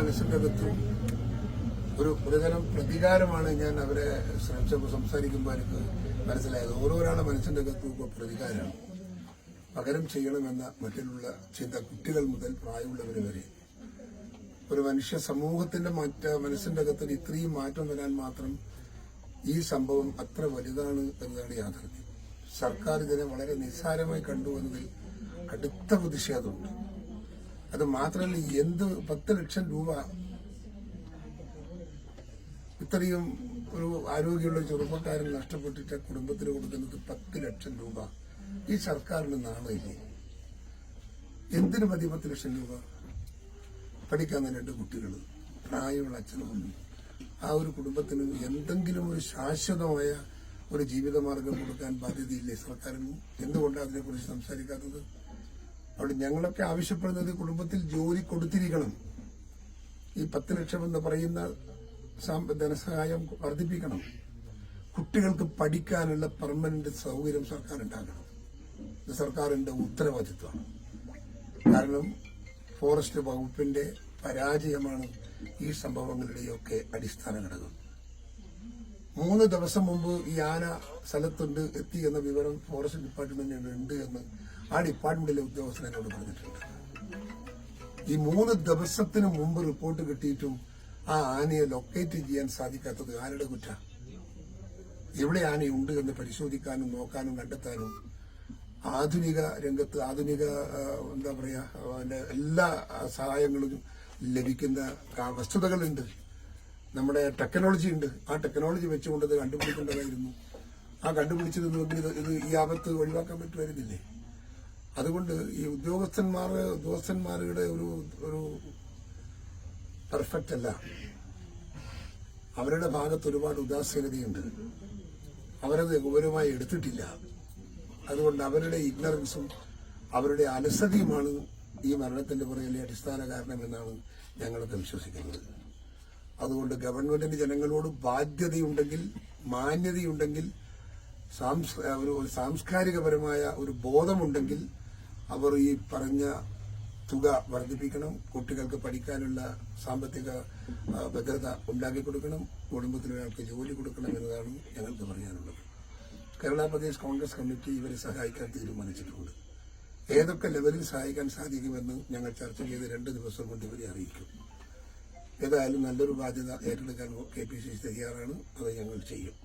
മനസ്സിന്റെ അകത്തും ഒരു ഒരുതരം പ്രതികാരമാണ് ഞാൻ അവരെ ശ്രമിച്ചപ്പോൾ സംസാരിക്കുമ്പോൾ എനിക്ക് മനസ്സിലായത്. ഓരോരാളുടെ മനസ്സിന്റെ അകത്തും ഇപ്പോൾ പ്രതികാരമാണ്. പകരം ചെയ്യണമെന്ന മട്ടിലുള്ള ചിന്ത കുട്ടികൾ മുതൽ പ്രായമുള്ളവർ വരെ. ഒരു മനുഷ്യ സമൂഹത്തിന്റെ മാറ്റ മനസ്സിന്റെ അകത്തിൽ ഇത്രയും മാറ്റം വരാൻ മാത്രം ഈ സംഭവം അത്ര വലുതാണ് എന്നതാണ് യാഥാർത്ഥ്യം. സർക്കാർ ഇതിനെ വളരെ നിസ്സാരമായി കണ്ടു എന്നതിൽ കടുത്ത പ്രതിഷേധമുണ്ട്. അത് മാത്രമല്ല എന്ത് പത്ത് ലക്ഷം രൂപ ഇത്രയും ഒരു ആരോഗ്യമുള്ള ചെറുപ്പക്കാരൻ നഷ്ടപ്പെട്ടിട്ട് കുടുംബത്തിന് കൊടുക്കുന്നത് പത്ത് ലക്ഷം രൂപ. ഈ സർക്കാരിന് നാണമില്ലേ? എന്തിനു മതി പത്ത് ലക്ഷം രൂപ? പഠിക്കാൻ തന്നെ രണ്ട് കുട്ടികൾ പ്രായമുള്ള അച്ഛനും ആ ഒരു കുടുംബത്തിന് എന്തെങ്കിലും ഒരു ശാശ്വതമായ ഒരു ജീവിതമാർഗം കൊടുക്കാൻ ബാധ്യതയില്ലേ സർക്കാരിന്? എന്തുകൊണ്ടാണ് അതിനെക്കുറിച്ച് സംസാരിക്കാത്തത്? അവിടെ ഞങ്ങളൊക്കെ ആവശ്യപ്പെടുന്നത് കുടുംബത്തിൽ ജോലി കൊടുത്തിരിക്കണം. ഈ പത്ത് ലക്ഷം എന്ന് പറയുന്ന ധനസഹായം വർദ്ധിപ്പിക്കണം. കുട്ടികൾക്ക് പഠിക്കാനുള്ള പെർമനന്റ് സൗകര്യം സർക്കാർ ഉണ്ടാക്കണം ഇത് സർക്കാരിന്റെ ഉത്തരവാദിത്വമാണ് കാരണം ഫോറസ്റ്റ് വകുപ്പിന്റെ പരാജയമാണ് ഈ സംഭവങ്ങളുടെയൊക്കെ അടിസ്ഥാന ഘടകം. മൂന്ന് ദിവസം മുമ്പ് ഈ ആന സ്ഥലത്തുണ്ട് എത്തി എന്ന വിവരം ഫോറസ്റ്റ് ഡിപ്പാർട്ട്മെന്റിനുണ്ട് എന്ന് ആ ഡിപ്പാർട്ട്മെന്റിലെ ഉദ്യോഗസ്ഥൻ എന്നോട് പറഞ്ഞിട്ടുണ്ട്. ഈ മൂന്ന് ദിവസത്തിന് മുമ്പ് റിപ്പോർട്ട് കിട്ടിയിട്ടും ആ ആനയെ ലൊക്കേറ്റ് ചെയ്യാൻ സാധിക്കാത്തത് ആരുടെ കുറ്റ? എവിടെ ആനയുണ്ട് എന്ന് പരിശോധിക്കാനും നോക്കാനും കണ്ടെത്താനും ആധുനിക രംഗത്ത് ആധുനിക എന്താ പറയാ എല്ലാ സഹായങ്ങളും ലഭിക്കുന്ന വസ്തുതകളുണ്ട്. നമ്മുടെ ടെക്നോളജി ഉണ്ട്. ആ ടെക്നോളജി വെച്ചുകൊണ്ട് കണ്ടുപിടിക്കേണ്ടതായിരുന്നു. ആ കണ്ടുപിടിച്ചിരുന്നുവെങ്കിൽ ഇത് ഈ ആപത്ത് ഒഴിവാക്കാൻ പറ്റുമായിരുന്നില്ലേ? അതുകൊണ്ട് ഈ ഉദ്യോഗസ്ഥന്മാർ ഉദ്യോഗസ്ഥന്മാരുടെ ഒരു ഒരു പെർഫെക്റ്റ് അല്ല. അവരുടെ ഭാഗത്ത് ഒരുപാട് ഉദാസീനതയുണ്ട്. അവരത് ഗൗരവമായി എടുത്തിട്ടില്ല. അതുകൊണ്ട് അവരുടെ ഇഗ്നറൻസും അവരുടെ അലസതയുമാണ് ഈ മരണത്തിന്റെ പുറകിലെ അടിസ്ഥാന കാരണമെന്നാണ് ഞങ്ങളൊക്കെ വിശ്വസിക്കുന്നത്. അതുകൊണ്ട് ഗവൺമെന്റിന് ജനങ്ങളോട് ബാധ്യതയുണ്ടെങ്കിൽ മാന്യതയുണ്ടെങ്കിൽ ഒരു സാംസ്കാരികപരമായ ഒരു ബോധമുണ്ടെങ്കിൽ അവർ ഈ പറഞ്ഞ തുക വർദ്ധിപ്പിക്കണം കുട്ടികൾക്ക് പഠിക്കാനുള്ള സാമ്പത്തിക ഭദ്രത ഉണ്ടാക്കി കൊടുക്കണം കുടുംബത്തിന് ഒരാൾക്ക് ജോലി കൊടുക്കണം എന്നതാണ് ഞങ്ങൾക്ക് പറയാനുള്ളത്. കേരള പ്രദേശ് കോൺഗ്രസ് കമ്മിറ്റി ഇവരെ സഹായിക്കാൻ തീരുമാനിച്ചിട്ടുണ്ട്. ഏതൊക്കെ ലെവലിൽ സഹായിക്കാൻ സാധിക്കുമെന്ന് ഞങ്ങൾ ചർച്ച ചെയ്ത് രണ്ട് ദിവസം കൊണ്ട് ഇവരെ അറിയിക്കും. ഏതായാലും നല്ലൊരു ബാധ്യത ഏറ്റെടുക്കാൻ കെ പി സി സി തയ്യാറാണ്. അത് ഞങ്ങൾ ചെയ്യും.